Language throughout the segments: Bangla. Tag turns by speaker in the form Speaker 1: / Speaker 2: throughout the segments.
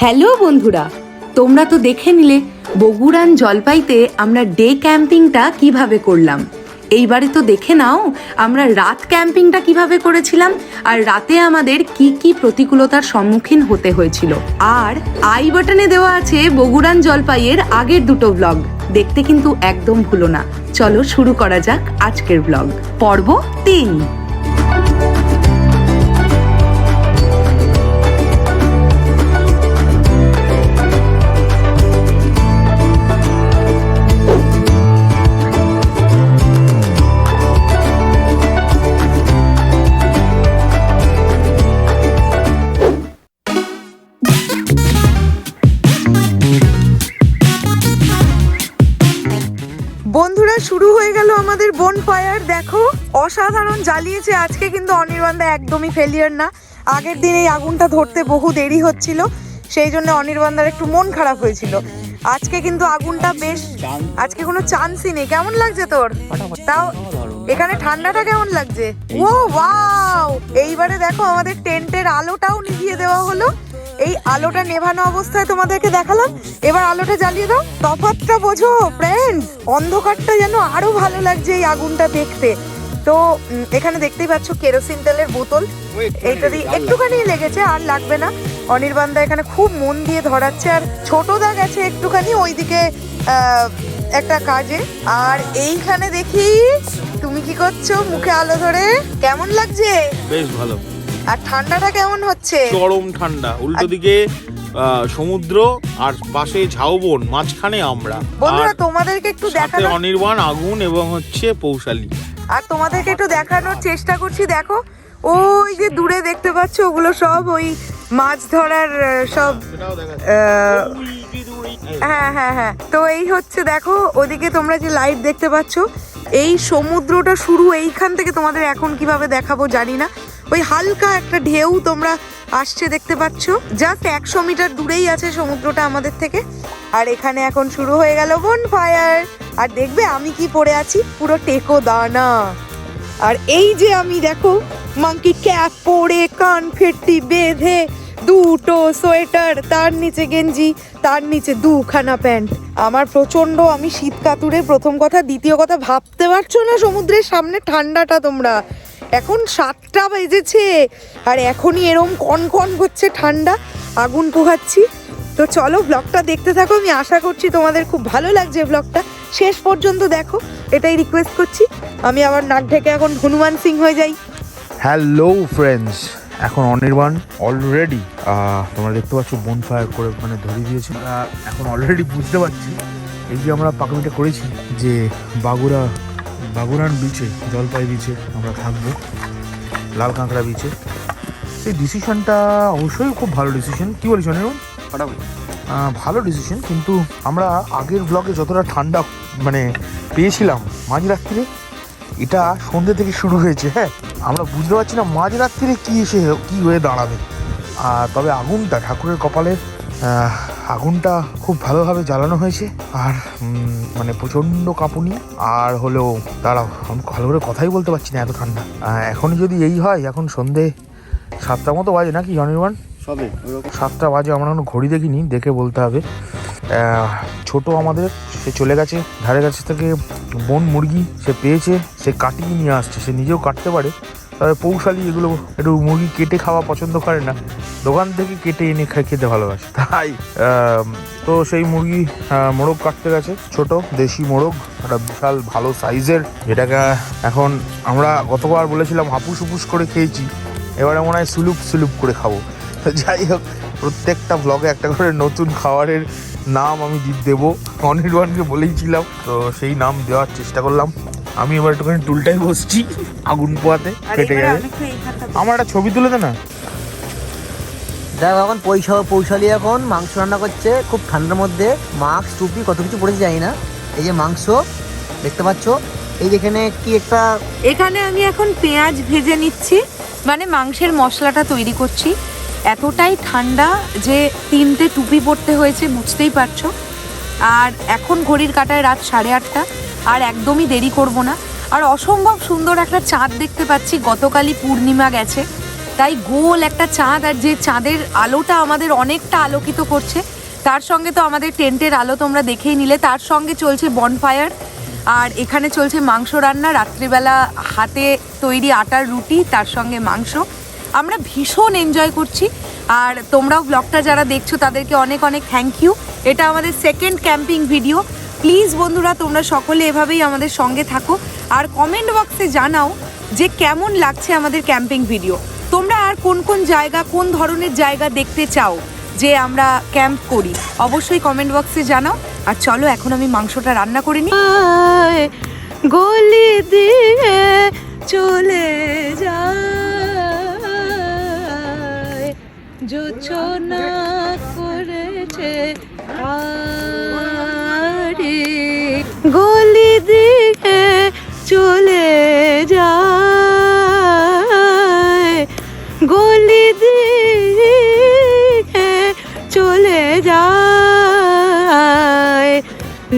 Speaker 1: হ্যালো বন্ধুরা, তোমরা তো দেখে নিলে বগুড়ান জলপাইতে আমরা ডে ক্যাম্পিংটা কীভাবে করলাম। এইবারে তো দেখে নাও, আমরা রাত ক্যাম্পিংটা কীভাবে করেছিলাম আর রাতে আমাদের কি কি প্রতিকূলতার সম্মুখীন হতে হয়েছিল। আর আই বাটনে দেওয়া আছে বগুড়ান জলপাইয়ের আগের দুটো ব্লগ। দেখতে কিন্তু একদম ভুলো না। চলো শুরু করা যাক আজকের ব্লগ। পর্ব তিন।
Speaker 2: বন ফায়ার দেখো অসাধারণ জ্বালিয়েছে। আজকে কিন্তু অনির্বাণদা একদমই ফেলিয়ার না। আগের দিন এই আগুনটা ধরতে বহু দেরি হচ্ছিল সেই জন্য অনির্বাণদার একটু মন খারাপ হয়েছিল। আজকে কিন্তু আগুনটা বেশ আজকে কোনো চান্সই নেই। কেমন লাগছে তোর? তাও এখানে ঠান্ডাটা কেমন লাগছে? ও ওয়াও এইবারে দেখো আমাদের টেন্টের আলোটাও নিভিয়ে দেওয়া হলো। এই আলোটা নেভানো অবস্থায় তোমাদেরকে দেখালাম। এবার আলোটা জ্বালিয়ে দাও। তফাৎটা বোঝো ফ্রেন্ডস অন্ধকারটা যেন আরও ভালো লাগছে এই আগুনটা দেখতে। তো এখানে দেখতেই পাচ্ছ কেরোসিন তেলের বোতল। এইটা দিয়ে একটুখানি লেগেছে আর লাগবে না। অনির্বাণদা এখানে খুব মন দিয়ে ধরাচ্ছে আর ছোটদা গেছে একটুখানি ওইদিকে আহ, একটা কাজে। আর এইখানে দেখি তুমি কি করছ মুখে আলো ধরে? কেমন লাগছে?
Speaker 3: বেশ ভালো।
Speaker 2: আর ঠান্ডাটা কেমন হচ্ছে?
Speaker 3: চরম ঠান্ডা। উল্টো দিকে আহ, সমুদ্র আর পাশে ঝাউবন মাঝখানে আমরা।
Speaker 2: বন্ধুরা তোমাদেরকে একটু দেখানো
Speaker 3: অনির্বাণ আগুন এবং হচ্ছে পৌশালী।
Speaker 2: আর তোমাদেরকে একটু দেখানোর চেষ্টা করছি দেখো। ওই যে দূরে দেখতে পাচ্ছ ওগুলো সব ওই মাছ ধরার সব হ্যাঁ হ্যাঁ হ্যাঁ। তো এই হচ্ছে দেখো ওদিকে তোমরা যে লাইট দেখতে পাচ্ছ এই সমুদ্রটা শুরু এইখান থেকে তোমাদের এখন কীভাবে দেখাবো জানি না। ওই হালকা একটা ঢেউ তোমরা আসছে দেখতে পাচ্ছ। জাস্ট একশো মিটার দূরেই আছে সমুদ্রটা আমাদের থেকে। আর এখানে এখন শুরু হয়ে গেল বন ফায়ার আর দেখবে আমি কি পরে আছি? পুরো টেকো দানা আর এই যে আমি দেখো মাংকি ক্যাপ পরে, কান ফেটটি বেঁধে, দুটো সোয়েটার, তার নিচে গেঞ্জি, তার নিচে দুখানা প্যান্ট। আমার প্রচণ্ড আমি শীত কাতুরে প্রথম কথা, দ্বিতীয় কথা, ভাবতে পারছ না সমুদ্রের সামনে ঠান্ডাটা তোমরা? এখন সাতটা বেজেছে আর এখনই এরম কন কন করছে ঠান্ডা, আগুন পোহাচ্ছি। তো চলো ব্লগটা দেখতে থাকো, আমি আশা করছি তোমাদের খুব ভালো লাগছে ব্লগটা শেষ পর্যন্ত দেখো, এটাই রিকোয়েস্ট করছি। আমি আবার নাক ঢেকে এখন হনুমান সিং হয়ে যাই।
Speaker 4: হ্যালো ফ্রেন্ডস এখন অনির্বাণ অলরেডি তোমরা দেখতে পাচ্ছ বোন ফায়ার করে মানে ধরিয়ে দিয়েছে। এখন অলরেডি বুঝতে পারছি এই যে আমরা পাকামিটা করেছি যে বাগুড়া বাগুড়ান বিচে জলপাই বিচে আমরা থাকব লাল কাঁকড়া বিচে সেই ডিসিশনটা অবশ্যই খুব ভালো ডিসিশন কী বলিস অনির্বাণ আহ, ভালো ডিসিশন কিন্তু আমরা আগের ব্লগে যতটা ঠান্ডা মানে পেয়েছিলাম মাঝরাত্রিরে এটা সন্ধ্যে থেকে শুরু হয়েছে হ্যাঁ? আমরা বুঝতে পারছি না মাঝরাত্রিরে কী এসে কী হয়ে দাঁড়াবে। আর তবে আগুনটা ঠাকুরের কপালে আগুনটা খুব ভালোভাবে জ্বালানো হয়েছে। আর মানে প্রচণ্ড কাঁপুনি। আর হলেও দাঁড়াও আমি ভালো করে কথাই বলতে পারছি না এত ঠান্ডা এখন যদি এই হয় এখন সন্ধে সাতটা মতো বাজে নাকি অনির্বাণ
Speaker 3: সবে
Speaker 4: সাতটা বাজে আমরা কোনো ঘড়ি দেখিনি দেখে বলতে হবে। ছোট আমাদের সে চলে গেছে ধারে কাছে থেকে বন মুরগি সে পেয়েছে সে কাটিয়ে নিয়ে আসছে সে নিজেও কাটতে পারে। তবে পৌশালী এগুলো একটু মুরগি কেটে খাওয়া পছন্দ করে না। দোকান থেকে কেটে এনে খেতে ভালোবাসে। তাই? তো সেই মুরগি মোরগ কাটতে গেছে ছোট দেশি মোরগ একটা বিশাল ভালো সাইজের। যেটাকে এখন আমরা গতবার বলেছিলাম হাপুস হুপুস করে খেয়েছি এবারে মনে হয় সুলুপ সুলুপ করে খাব। তো যাই হোক প্রত্যেকটা ব্লগে একটা করে নতুন খাবারের নাম আমি দেবো। অনির্বাণকে বলেইছিলাম তো সেই নাম দেওয়ার চেষ্টা করলাম। আমি এবার একটুখানি টুলটাই বসছি আগুন পোয়াতে কেটে যাবে আমার একটা ছবি তুলে দে না।
Speaker 5: দেখো এখন পয়সা পৌশালি এখন মাংস রান্না করছে খুব ঠান্ডার মধ্যে। মাস্ক টুপি কত কিছু পড়েছে জানি না। এই যে মাংস দেখতে পাচ্ছ? এই যেখানে কি একটা
Speaker 1: এখানে আমি এখন পেঁয়াজ ভেজে নিচ্ছি। মানে মাংসের মশলাটা তৈরি করছি। এতটাই ঠান্ডা যে তিনটে টুপি পরতে হয়েছে বুঝতেই পারছ। আর এখন ঘড়ির কাটায় রাত সাড়ে আটটা। আর একদমই দেরি করব না। আর অসম্ভব সুন্দর একটা চাঁদ দেখতে পাচ্ছি। গতকালই পূর্ণিমা গেছে।
Speaker 2: তাই গোল একটা চাঁদ আর যে চাঁদের আলোটা আমাদের অনেকটা আলোকিত করছে, তার সঙ্গে তো আমাদের টেন্টের আলো তোমরা দেখেই নিলে। তার সঙ্গে চলছে বনফায়ার আর এখানে চলছে মাংস রান্না। রাত্রিবেলা হাতে তৈরি আটার রুটি, তার সঙ্গে মাংস। আমরা ভীষণ এনজয় করছি। আর তোমরাও ব্লগটা যারা দেখছ, তাদেরকে অনেক অনেক থ্যাংক ইউ এটা আমাদের সেকেন্ড ক্যাম্পিং ভিডিও প্লিজ বন্ধুরা, তোমরা সকলে এভাবেই আমাদের সঙ্গে থাকো। আর কমেন্ট বক্সে জানাও যে কেমন লাগছে আমাদের ক্যাম্পিং ভিডিও তোমরা আর কোন কোন জায়গা, কোন ধরনের জায়গা দেখতে চাও যে আমরা ক্যাম্প করি? অবশ্যই কমেন্ট বক্সে জানাও। আর চলো, এখন আমি মাংসটা রান্না করে নিই। গলি দিয়ে চলে যায়। করেছে আরে চলে যায়। গলি দিকে চলে যায়।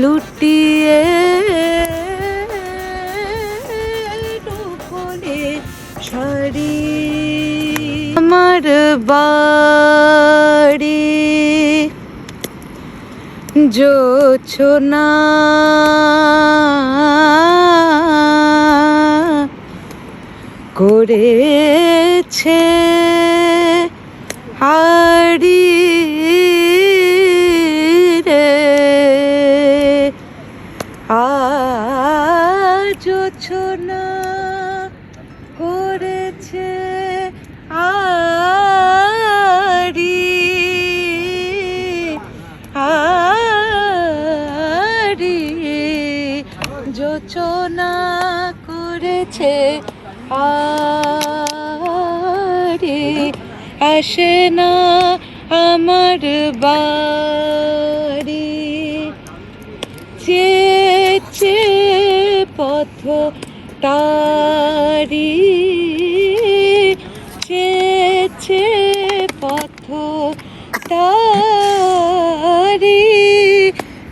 Speaker 2: লুটিয়ে শাড়ি আমার বাড়ি। জোছনা করেছে। হাড়ি রে। আজ ছোনা করেছে আড়ি আড়ি যোচনা করেছে আরে আসে না আমার বাড়ি। চেচে পথ তারি চেচে পথ তারি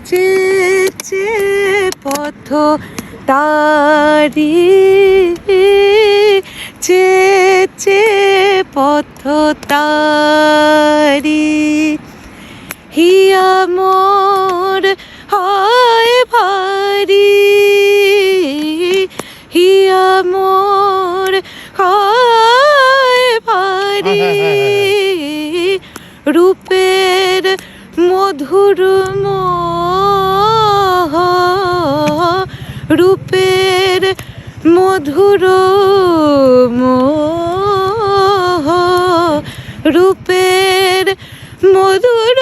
Speaker 2: চেচে পথ তারি চেচে পথ তারি। হিয়া মোর হয় ভারি। হিয়া মোর হয় ভারি। রূপের মধুর মধুর মোহ রূপের মধুর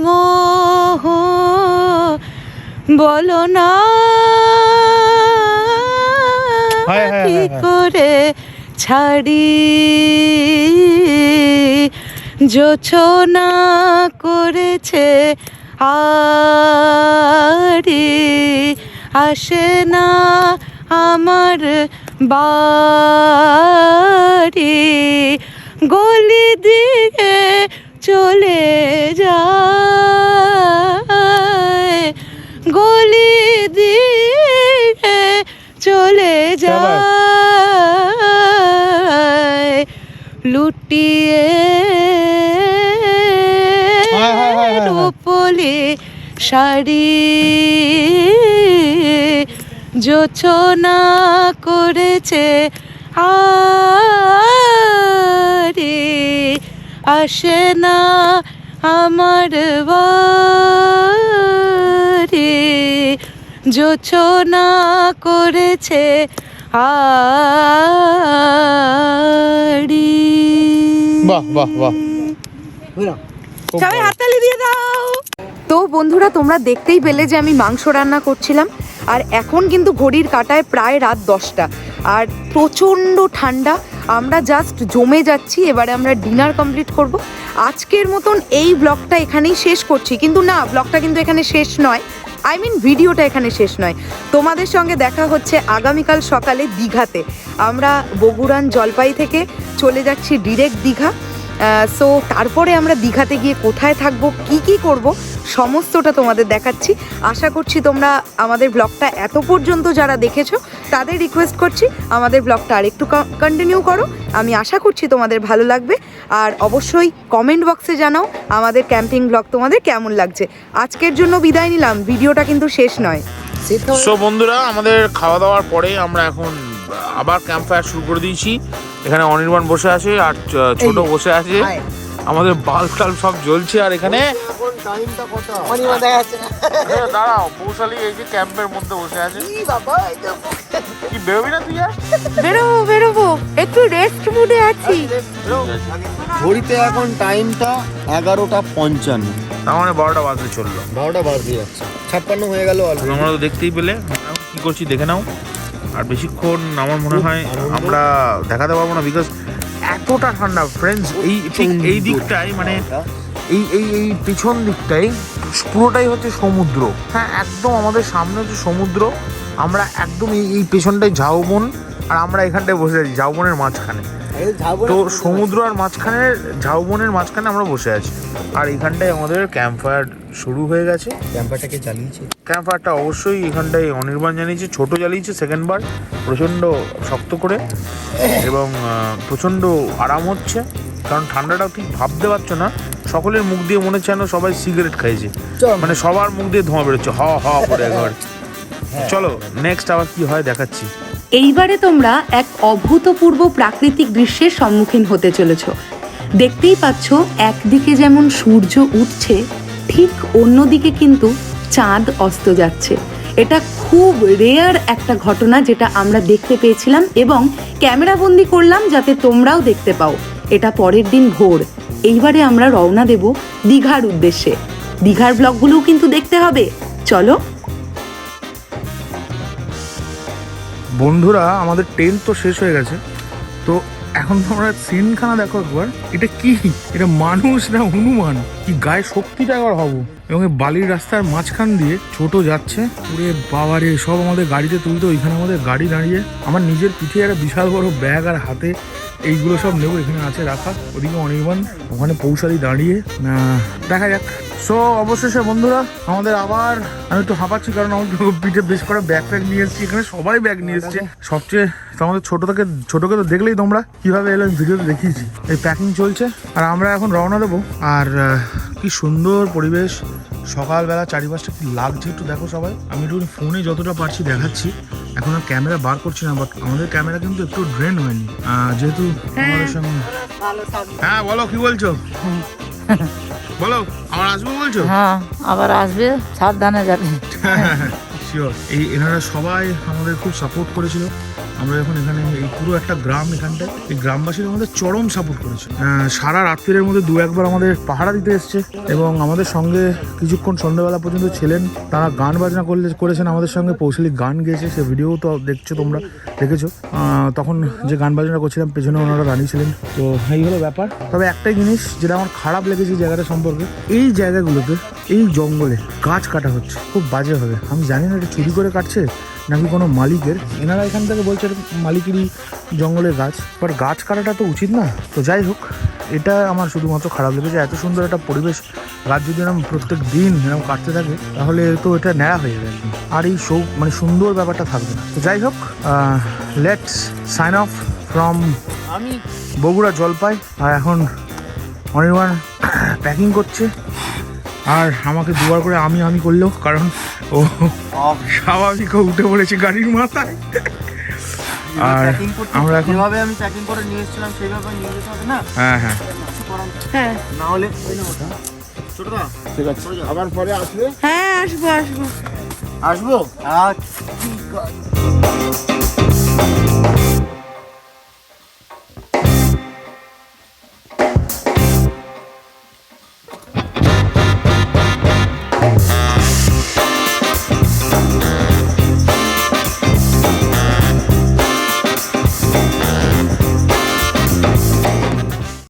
Speaker 2: মোহ। বলো না
Speaker 4: হায়, হায়,
Speaker 2: কি
Speaker 4: হায়।
Speaker 2: করে ছাড়ি? যোছনা করেছে আরে আসে না আমার বাড়ি গলি দিকে চলে যায়। গলি দিকে চলে যায়। লুটিয়ে
Speaker 4: হায়, হায়, হায়।
Speaker 2: রূপলি শাড়ি যোচনা করেছে আরে আসে না আমার বাড়ি। যোচনা করেছে আড়ি।
Speaker 4: বাহ বাহ বাহ।
Speaker 2: সবাই হাততালি দিয়ে দাও। তো বন্ধুরা, তোমরা দেখতেই পেলে যে আমি মাংস রান্না করছিলাম, আর এখন কিন্তু ঘড়ির কাটায় প্রায় রাত দশটা। আর প্রচণ্ড ঠান্ডা, আমরা জাস্ট জমে যাচ্ছি, এবারে আমরা ডিনার কমপ্লিট করব। আজকের মতন এই ব্লগটা এখানেই শেষ করছি, কিন্তু না ব্লগটা কিন্তু এখানে শেষ নয়। আই মিন ভিডিওটা এখানে শেষ নয়। তোমাদের সঙ্গে দেখা হচ্ছে আগামীকাল সকালে দীঘাতে। আমরা বগুড়ান জলপাই থেকে চলে যাচ্ছি ডিরেক্ট দীঘা। সো তারপরে আমরা দীঘাতে গিয়ে কোথায় থাকব, কি কি করব সমস্তটা তোমাদের দেখাচ্ছি। আশা করছি তোমরা আমাদের ব্লগটা এত পর্যন্ত যারা দেখেছ
Speaker 6: তাদের রিকোয়েস্ট করছি আমাদের ব্লগটা আর একটু কন্টিনিউ করো। আমি আশা করছি তোমাদের ভালো লাগবে। আর অবশ্যই কমেন্ট বক্সে জানাও আমাদের ক্যাম্পিং ব্লগ তোমাদের কেমন লাগছে। আজকের জন্য বিদায় নিলাম। ভিডিওটা কিন্তু শেষ নয়।
Speaker 3: সো বন্ধুরা আমাদের খাওয়া দাওয়ার পরে আমরা এখন আবার ক্যাম্প ফায়ার শুরু করে দিয়েছি। এখানে অনির্বাণ বসে আছে আর ছোট বসে আছে। আমাদের বাল্ব টাল সব জ্বলছে আর এখানে
Speaker 7: অনিমা দেখা যাচ্ছে না
Speaker 3: দাঁড়াও পৌশালি এই যে ক্যাম্পের মধ্যে বসে আছে।
Speaker 7: কি বাবা
Speaker 3: কি বেরোবি না তুই আর?
Speaker 6: বেরোবো বেরোবো। একটু রেস্ট মুডে আছি।
Speaker 5: ঘড়িতে এখন টাইমটা এগারোটা পঞ্চান্ন।
Speaker 3: তার মানে বারোটা বাজতে চলল।
Speaker 5: বারোটা বাজে যাচ্ছে। ছাপ্পান্ন হয়ে গেল
Speaker 3: তোমরা তো দেখতেই পেলে। কি করছি দেখে নাও। আর বেশিক্ষণ আমার মনে হয় আমরা দেখাতে পারব না বিকজ এতটা ঠান্ডা। ফ্রেন্ডস এই ঠিক এই দিকটাই মানে এই এই এই পিছন দিকটাই পুরোটাই হচ্ছে সমুদ্র। হ্যাঁ একদম আমাদের সামনে হচ্ছে সমুদ্র। আমরা একদম এই এই পেছনটাই ঝাউবন আর আমরা এখানটায় বসে আছি ঝাউবনের মাঝখানে। তো সমুদ্র আর মাঝখানে ঝাউবনের মাঝখানে আমরা বসে আছি। আর এখানটায় আমাদের ক্যাম্প ফায়ার শুরু হয়ে গেছে।
Speaker 5: ক্যাম্পারটাকে চালিয়েছে?
Speaker 3: ক্যাম্প ফায়ারটা অবশ্যই এখানটায় অনির্বাণ জানিয়েছে ছোট জ্বালিয়েছে সেকেন্ড বার প্রচণ্ড শক্ত করে এবং প্রচণ্ড আরাম হচ্ছে। কারণ ঠান্ডাটাও ঠিক ভাবতে পারছ না সকলের মুখ দিয়ে মনে হচ্ছে সবাই সিগারেট খাইছে। মানে সবার মুখ দিয়ে ধোঁয়া বেরোচ্ছে হ হ করে একবার। চলো নেক্সট আবার কি হয় দেখাচ্ছি।
Speaker 2: এইবারে তোমরা এক অভূতপূর্ব প্রাকৃতিক দৃশ্যের সম্মুখীন হতে চলেছ। দেখতেই পাচ্ছ একদিকে যেমন সূর্য উঠছে ঠিক অন্যদিকে কিন্তু চাঁদ অস্ত যাচ্ছে। এটা খুব রেয়ার একটা ঘটনা যেটা আমরা দেখতে পেয়েছিলাম এবং ক্যামেরাবন্দি করলাম যাতে তোমরাও দেখতে পাও। এটা পরের দিন ভোর। এইবারে আমরা রওনা দেব দীঘার উদ্দেশ্যে। দীঘার ব্লগগুলোও কিন্তু দেখতে হবে। চলো।
Speaker 4: বন্ধুরা, আমাদের টেন্ট তো শেষ হয়ে গেছে। তো এখন তোমরা সিনখানা দেখো একবার। এটা কি? এটা মানুষ না হনুমান? কি গায়ে শক্তিটা একবার হব? এবং বালির রাস্তার মাঝখান দিয়ে ছোট যাচ্ছে। পুরে বাবারে সব আমাদের গাড়িতে তুলতো, ওইখানে আমাদের গাড়ি দাঁড়িয়ে। আমার নিজের পিঠে একটা বিশাল বড় ব্যাগ আর হাতে এইগুলো সব নেব এখানে আছে রাখা। ওদিকে অনির্বাণ ওখানে পৌষালি দাঁড়িয়ে। দেখা যাক। সো অবশেষে বন্ধুরা আমাদের আবার আমি একটু হাঁপাচ্ছি কারণ আমার পিঠে বেশ করে ব্যাগ ফ্যাগ নিয়ে এসেছি। এখানে সবাই ব্যাগ নিয়ে এসছে। সবচেয়ে আমাদের ছোট থেকে ছোটকে তো দেখলেই তোমরা কীভাবে এলো আমি ভিডিওতে দেখিয়েছি। এই প্যাকিং চলছে আর আমরা এখন রওনা দেবো। আর কি সুন্দর পরিবেশ। সকালবেলা চারিপাশটা কি লাগছে একটু দেখো সবাই। আমি একটু ফোনে যতটা পারছি দেখাচ্ছি। এখন আর ক্যামেরা বার করছি না বাট আমাদের ক্যামেরা কিন্তু একটু ড্রেন হয়নি। যেহেতু হ্যাঁ বলো কি বলছো? বলো আবার আসব বলছো?
Speaker 8: হ্যাঁ আবার আসবে সাবধানে যাবে।
Speaker 4: শিওর এই এনারা সবাই আমাদের খুব সাপোর্ট করেছিল। আমরা এখন এখানে এই পুরো একটা গ্রাম এখানটায়। এই গ্রামবাসীরা আমাদের চরম সাপোর্ট করেছে সারা রাত্রির মধ্যে দু একবার আমাদের পাহারা দিতে এসছে এবং আমাদের সঙ্গে কিছুক্ষণ সন্ধ্যাবেলা পর্যন্ত ছিলেন। তারা গান বাজনা করলে, করেছেন। আমাদের সঙ্গে পৌশালি গান গেয়েছে। সে ভিডিও তো দেখছ তোমরা, দেখেছ। তখন যে গান বাজনা করছিলাম, পেছনে ওনারা দাঁড়িয়েছিলেন তো, এই হলো ব্যাপার। তবে একটাই জিনিস, যেটা আমার খারাপ লেগেছে জায়গাটা সম্পর্কে, এই জায়গাগুলোতে এই জঙ্গলে গাছ কাটা হচ্ছে খুব বাজে হবে। আমি জানি না এটা চুরি করে কাটছে নাকি কোনো মালিকের। এনারা এখান থেকে বলছে মালিকেরই জঙ্গলের গাছ বাট গাছ কাটাটা তো উচিত না। তো যাই হোক এটা আমার শুধুমাত্র খারাপ লেগেছে। এত সুন্দর একটা পরিবেশ গাছ যদি এরকম প্রত্যেক দিন এরকম কাটতে থাকে তাহলে তো এটা ন্যাড়া হয়ে যাবে আর এই সৌ মানে সুন্দর ব্যাপারটা থাকবে না। তো যাই হোক লেটস সাইন অফ ফ্রম
Speaker 5: আমি
Speaker 4: বগুড়া জলপাই। আর এখন অনির্বাণ প্যাকিং করছে। আর আমাকে দুবার করে আমি আমি করলেও কারণ ও স্বাভাবিক উঠে পড়েছে গাড়ির মাথায়। আর আমরা এখন
Speaker 5: যেভাবে আমি প্যাকিং করে নিয়ে এসেছিলাম সেইভাবে নিয়ে যেতে হবে না?
Speaker 4: হ্যাঁ হ্যাঁ।
Speaker 6: হ্যাঁ।
Speaker 5: না হলে ছোটদা ঠিক আছে। আবার পরে আসবে?
Speaker 6: হ্যাঁ আসব আসব।
Speaker 5: আসব? আচ্ছা ঠিক আছে।